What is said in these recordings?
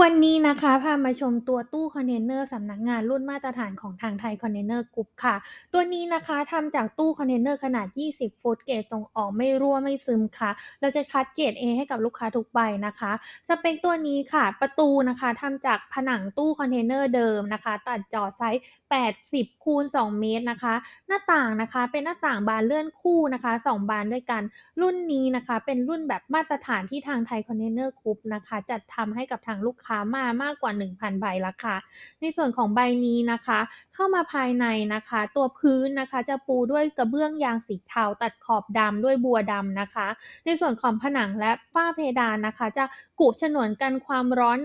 วันนี้นะคะพามาชมตัวตู้คอนเทนเนอร์สำนักงานรุ่นมาตรฐานของทางไทยคอนเทนเนอร์กรุ๊ปค่ะ ตัวนี้นะคะทำจากตู้คอนเทนเนอร์ขนาด 20 ฟุตเกรดส่งออกไม่รั่วไม่ซึมค่ะ เราจะคัดเกรด A ให้กับลูกค้าทุกใบนะคะ สเปคตัวนี้ค่ะ ประตูนะคะทำจากผนังตู้คอนเทนเนอร์เดิมนะคะ ตัดจอไซส์ 80 คูณ 2 เมตรนะคะ หน้าต่างนะคะเป็นหน้าต่างบานเลื่อนคู่นะคะ 2 บานด้วยกัน รุ่นนี้นะคะ เป็นรุ่นแบบมาตรฐานที่ทางไทยคอนเทนเนอร์กรุ๊ปนะคะ จัดทำให้กับทางลูกค้ามามากกว่า 1,000 ใบแล้วค่ะ ในส่วนของใบนี้นะคะ เข้ามาภายในนะคะ ตัวพื้นนะคะจะปูด้วยกระเบื้องยางสีเทาตัดขอบดำด้วยบัวดำนะคะ ในส่วนของผนังและฝ้าเพดานนะคะ จะกุฉนวนกันความร้อน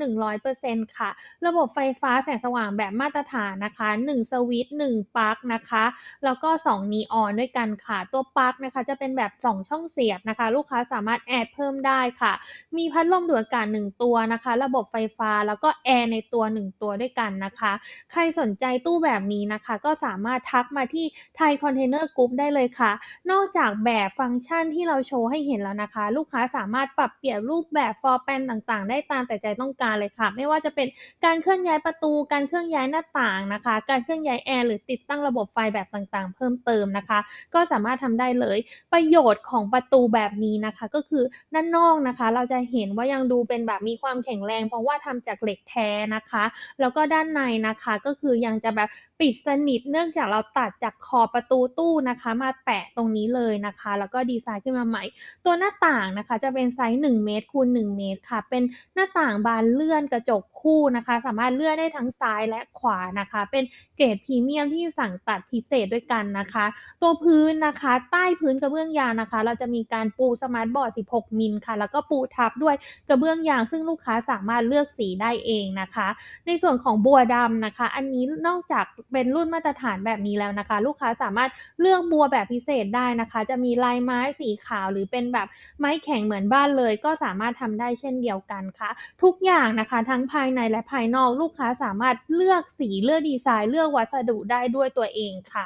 100%ค่ะ ระบบไฟฟ้าแสงสว่างแบบมาตรฐานนะคะ 1 สวิตช์1ปลั๊กนะคะ แล้วก็ 2 นีออนด้วยกันค่ะ ตัวปลั๊กนะคะ จะเป็นแบบ 2 ช่องเสียบนะคะ ลูกค้าสามารถแอดเพิ่มได้ค่ะ มีพัดลมดูดอากาศ1ตัวนะคะ ระบบไฟฟ้า แล้วก็แอร์ในตัว 1 ตัวด้วยกันนะคะ ใครสนใจตู้แบบนี้นะคะ ก็สามารถทักมาที่ไทยคอนเทนเนอร์กรุ๊ปได้เลยค่ะ นอกจากแบบฟังก์ชันที่เราโชว์ให้เห็นแล้วนะคะ ลูกค้าสามารถปรับเปลี่ยนรูปแบบฟอร์แปนต่างๆ ได้ตามแต่ใจต้องการเลยค่ะ ไม่ว่าจะเป็นการเคลื่อนย้ายประตู การเคลื่อนย้ายหน้าต่างนะคะ การเคลื่อนย้ายแอร์หรือติดตั้งระบบไฟแบบต่างๆ เพิ่มเติมนะคะ ก็สามารถทำได้เลย ประโยชน์ของประตูแบบนี้นะคะ ก็คือด้านนอกนะคะ เราจะเห็นว่ายังดูเป็นแบบมีความแข็งแรงเพราะว่าาทำจากเหล็กแท้นะคะ แล้วก็ด้านในนะคะก็คือยังจะแบบปิดสนิทเนื่องจากเราตัดจากขอบประตูตู้นะคะ มาแปะตรงนี้เลยนะคะ แล้วก็ดีไซน์ขึ้นมาใหม่ ตัวหน้าต่างนะคะ จะเป็นไซส์1เมตรคูณ1เมตรค่ะ เป็นหน้าต่างบานเลื่อนกระจกคู่นะคะ สามารถเลื่อนได้ทั้งซ้ายและขวานะคะ เป็นเกรดพรีเมียมที่สั่งตัดพิเศษด้วยกันนะคะ ตัวพื้นนะคะใต้พื้นกระเบื้องยางนะคะ เราจะมีการปูสมาร์ทบอร์ด 16 มิลค่ะ แล้วก็ปูทับด้วยกระเบื้องยาง ซึ่งลูกค้าสามารถเลือกอกสีได้เองนะคะ ในส่วนของบัวดำนะคะ อันนี้นอกจากเป็นรุ่นมาตรฐานแบบนี้แล้วนะคะ ลูกค้าสามารถเลือกบัวแบบพิเศษได้นะคะ จะมีลายไม้สีขาวหรือเป็นแบบไม้แข็งเหมือนบ้านเลย ก็สามารถทำได้เช่นเดียวกันค่ะ ทุกอย่างนะคะทั้งภายในและภายนอกลูกค้าสามารถเลือกสีเลือกดีไซน์เลือกวัสดุได้ด้วยตัวเองค่ะ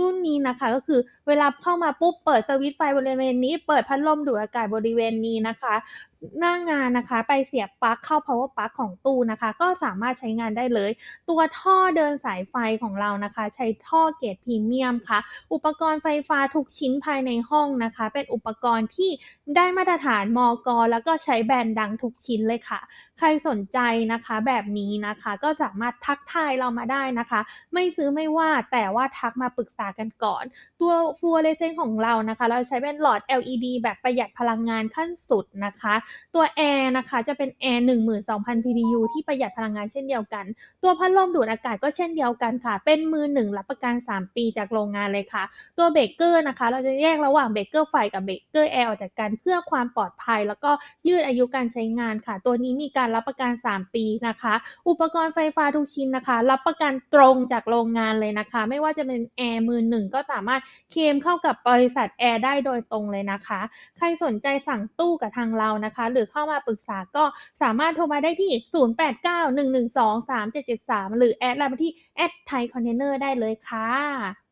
รุ่นนี้นะคะ ก็คือเวลาเข้ามาปุ๊บเปิดสวิตช์ไฟบริเวณนี้ เปิดพัดลมดูดอากาศบริเวณนี้นะคะ หน้างานนะคะ ไปเสียบปลั๊กเข้า power plug ของตู้นะคะ ก็สามารถใช้งานได้เลย ตัวท่อเดินสายไฟของเรานะคะ ใช้ท่อเกรดพรีเมียมค่ะ อุปกรณ์ไฟฟ้าทุกชิ้นภายในห้องนะคะ เป็นอุปกรณ์ที่ได้มาตรฐานมอกแล้วก็ใช้แบรนด์ดังทุกชิ้นเลยค่ะ ใครสนใจนะคะแบบนี้นะคะ ก็สามารถทักทายเรามาได้นะคะ ไม่ซื้อไม่ว่าแต่ว่าทักมาปรึกษากันก่อน ตัวฟลูออเรเซนต์ของเรานะคะ เราใช้เป็นหลอด LED แบบประหยัดพลังงานขั้นสุดนะคะ ตัวแอร์นะคะจะเป็นแอร์12,000 PDU ที่ประหยัดพลังงานเช่นเดียวกัน ตัวพัดลมดูดอากาศก็เช่นเดียวกันค่ะ เป็นมือหนึ่งรับประกัน 3 ปีจากโรงงานเลยค่ะ ตัวเบรกเกอร์นะคะ เราจะแยกระหว่างเบรกเกอร์ไฟกับเบรกเกอร์แอร์ออกจากกันเพื่อความปลอดภัย แล้วก็ยืดอายุการใช้งานค่ะ ตัวนี้มีการรับประกัน 3 ปีนะคะ อุปกรณ์ไฟฟ้าทุกชิ้นนะคะ รับประกันตรงจากโรงงานเลยนะคะ ไม่ว่าจะเป็นแอร์มือหนึ่งก็สามารถเคลมเข้ากับบริษัทแอร์ได้โดยตรงเลยนะคะ ใครสนใจสั่งตู้กับทางเรานะคะ หรือเข้ามาปรึกษาก็สามารถโทรมาได้ที่ 0891123773 หรือแอดไลน์มาที่แอดไทยคอนเทนเนอร์ได้เลยค่ะ